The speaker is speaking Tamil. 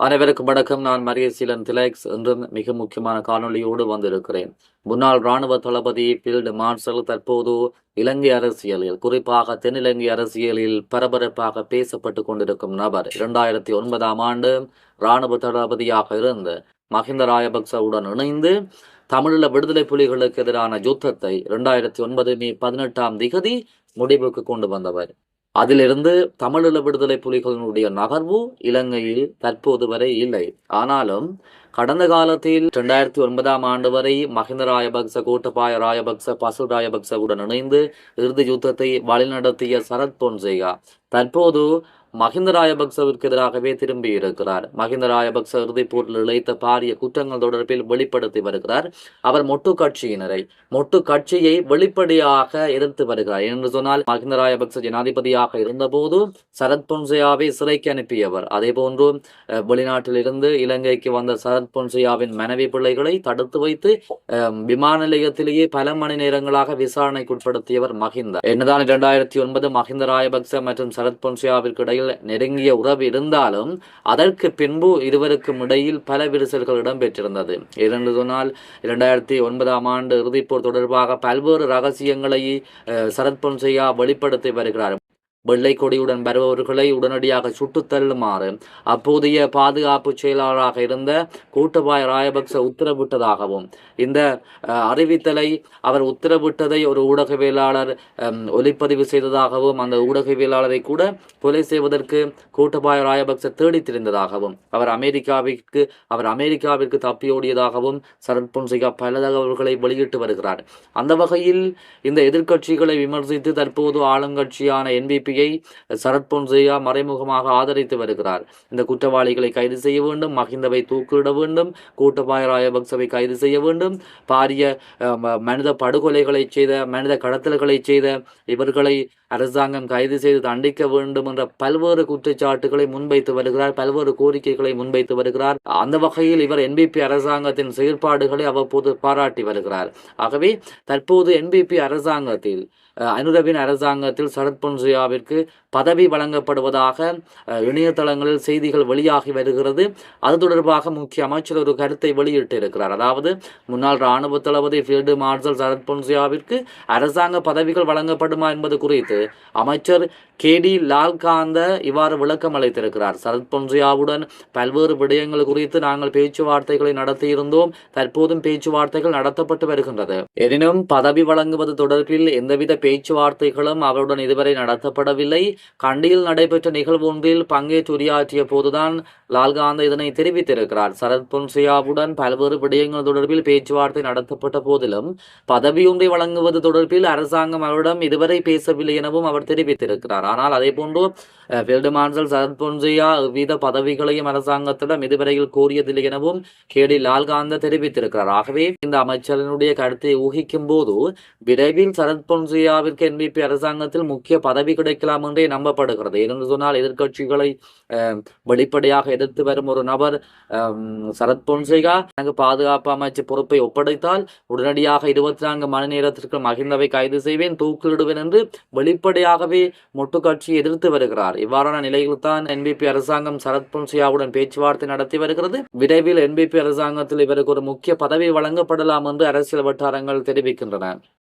அனைவருக்கும் வணக்கம். நான் மரியசீலன் திலக்ஸ். என்றும் மிக முக்கியமான காணொளியோடு வந்திருக்கிறேன். முன்னாள் இராணுவ தளபதி ஃபீல்டு மார்ஷல் தற்போது இலங்கை அரசியலில் குறிப்பாக தென்னிலங்கை அரசியலில் பரபரப்பாக பேசப்பட்டு கொண்டிருக்கும் நபர். இரண்டாயிரத்தி ஒன்பதாம் ஆண்டு ராணுவ தளபதியாக இருந்து மஹிந்த ராயபக்சவுடன் இணைந்து தமிழீழ விடுதலை புலிகளுக்கு எதிரான யுத்தத்தை இரண்டாயிரத்தி ஒன்பது மே பதினெட்டாம் திகதி முடிவுக்கு கொண்டு வந்தவர். அதிலிருந்து தமிழீழ விடுதலை புலிகளினுடைய நகர்வு இலங்கையில் தற்போது வரை இல்லை. ஆனாலும் கடந்த காலத்தில் இரண்டாயிரத்தி ஒன்பதாம் ஆண்டு வரை மஹிந்த ராயபக்ச கோட்டபாய ராயபக்ச பசு ராயபக்சவுடன் இணைந்து இறுதி யுத்தத்தை வழிநடத்திய சரத் பொன்சேகா. தற்போது மஹிந்த ராயபக்சவிற்கு எதிராகவே திரும்பி இருக்கிறார். மஹிந்த ராயபக்ச இறுதிப்போரில் இழைத்த பாரிய குற்றங்கள் தொடர்பில் வெளிப்படுத்தி வருகிறார். அவர் மொட்டு கட்சியினரை மொட்டு கட்சியை வெளிப்படையாக எதிர்த்து வருகிறார். என்று சொன்னால் மஹிந்த ராயபக்ச ஜனாதிபதியாக இருந்தபோது சரத் பொன்சையாவை சிறைக்கு அனுப்பியவர். அதே போன்று அஹ், வெளிநாட்டிலிருந்து இலங்கைக்கு வந்த சரத் பொன்சையாவின் மனைவி பிள்ளைகளை தடுத்து வைத்து விமான நிலையத்திலேயே பல மணி நேரங்களாக விசாரணைக்கு உட்படுத்தியவர் மஹிந்த. என்னதான் இரண்டாயிரத்தி ஒன்பது மஹிந்த ராயபக்ச மற்றும் சரத் பொன்சேயாவிற்கு இடையில் நெருங்கிய உறவு இருந்தாலும் அதற்கு பின்பு இருவருக்கும் இடையில் பல விரிசல்கள் இடம்பெற்றிருந்தது. இரண்டு சொன்னால் இரண்டாயிரத்தி ஒன்பதாம் ஆண்டு இறுதிப்போர் தொடர்பாக பல்வேறு ரகசியங்களை சரத் பொன்சையா வெளிப்படுத்தி வருகிறார். வெள்ளை கொடியுடன் வருபவர்களை உடனடியாக சுட்டுத் தள்ளுமாறு அப்போதைய பாதுகாப்பு செயலாளராக இருந்த கூட்டபாய ராயபக்ச உத்தரவிட்டதாகவும் இந்த அறிவித்தலை அவர் உத்தரவிட்டதை ஒரு ஊடகவியலாளர் ஒளிப்பதிவு ஒலிப்பதிவு செய்ததாகவும் அந்த ஊடகவியலாளரை கூட கொலை செய்வதற்கு கூட்டபாய ராயபக்ச தேடித் திரிந்ததாகவும் அவர் அமெரிக்காவிற்கு அவர் அமெரிக்காவிற்கு தப்பியோடியதாகவும் சரத் பொன்சிகா பல தகவல்களை வெளியிட்டு வருகிறார். அந்த வகையில் இந்த எதிர்க்கட்சிகளை விமர்சித்து தற்போது ஆளுங்கட்சியான என்பிபி சரத் பொன்சேகா மறைமுகமாக ஆதரித்து வருகிறார். இந்த குற்றவாளிகளை கைது செய்ய வேண்டும் மஹிந்தவை தூக்கிலிட வேண்டும் கூட்டபாய ராயபக்சவை கைது செய்ய வேண்டும். பாரிய மனித படுகொலைகளை செய்த மனித கடத்தல்களை செய்த இவர்களை அரசாங்கம் கைது செய்து தண்டிக்க வேண்டும் என்ற பல்வேறு குற்றச்சாட்டுகளை முன்வைத்து வருகிறார் பல்வேறு கோரிக்கைகளை முன்வைத்து வருகிறார். அந்த வகையில் இவர் என்பிபி அரசாங்கத்தின் செயற்பாடுகளை அவ்வப்போது பாராட்டி வருகிறார். ஆகவே தற்போது என்பிபி அரசாங்கத்தில் அனுரவின் அரசாங்கத்தில் சரத்பொன்சியாவிற்கு பதவி வழங்கப்படுவதாக இணையதளங்களில் செய்திகள் வெளியாகி வருகிறது. அது தொடர்பாக முக்கிய அமைச்சர் ஒரு கருத்தை வெளியிட்டிருக்கிறார். அதாவது முன்னாள் இராணுவ தளபதி ஃபீல்டு மார்ஷல் சரத்பொன்சியாவிற்கு அரசாங்க பதவிகள் வழங்கப்படுமா என்பது குறித்து அமைச்சர் கே டி லால்காந்த இவ்வாறு விளக்கம் அளித்திருக்கிறார். சரத் பொன்சேயாவுடன் பல்வேறு விடயங்கள் குறித்து நாங்கள் பேச்சுவார்த்தைகளை நடத்தியிருந்தோம். தற்போதும் பேச்சுவார்த்தைகள் நடத்தப்பட்டு வருகின்றது. எனினும் பதவி வழங்குவது தொடர்பில் எந்தவித பேச்சுவார்த்தைகளும் அவருடன் இதுவரை நடத்தப்படவில்லை. கண்டியில் நடைபெற்ற நிகழ்வு ஒன்றில் பங்கேற்று உரையாற்றிய போதுதான் லால்காந்த இதனை தெரிவித்திருக்கிறார். சரத் பொன்சியாவுடன் பல்வேறு விடயங்கள் தொடர்பில் பேச்சுவார்த்தை நடத்தப்பட்ட போதிலும் பதவியொன்றை வழங்குவது தொடர்பில் அரசாங்கம் அவரிடம் இதுவரை பேசவில்லை எனவும் அவர் தெரிவித்திருக்கிறார். ஆனால் அதே போன்று ஃபீல்டு மார்ஷல் சரத் பொன்சியா எவ்வித பதவிகளையும் அரசாங்கத்திடம் இதுவரையில் கோரியதில்லை எனவும் கேடி லால்காந்த தெரிவித்திருக்கிறார். ஆகவே இந்த அமைச்சரினுடைய கருத்தை ஊகிக்கும் போது விரைவில் சரத் பொன்சியா பொன்சேயாவிற்கு என்பிபி அரசாங்கத்தில் முக்கிய பதவி கிடைக்கலாம் என்றே நம்பப்படுகிறது. ஏனென்று சொன்னால் எதிர்கட்சிகளை வெளிப்படையாக எதிர்த்து வரும் ஒரு நபர் சரத் பொன்சேகா எனக்கு பாதுகாப்பு அமைச்சு பொறுப்பை ஒப்படைத்தால் உடனடியாக இருபத்தி நான்கு மணி நேரத்திற்கு மகிந்தவை கைது செய்வேன் தூக்கிலிடுவேன் என்று வெளிப்படையாகவே மொட்டு கட்சி எதிர்த்து வருகிறார். இவ்வாறான நிலையில்தான் என்பிபி அரசாங்கம் சரத் பொன்சேயாவுடன் பேச்சுவார்த்தை நடத்தி வருகிறது. விரைவில் என்பிபி அரசாங்கத்தில் இவருக்கு ஒரு முக்கிய பதவி வழங்கப்படலாம் என்று அரசியல் வட்டாரங்கள் தெரிவிக்கின்றன.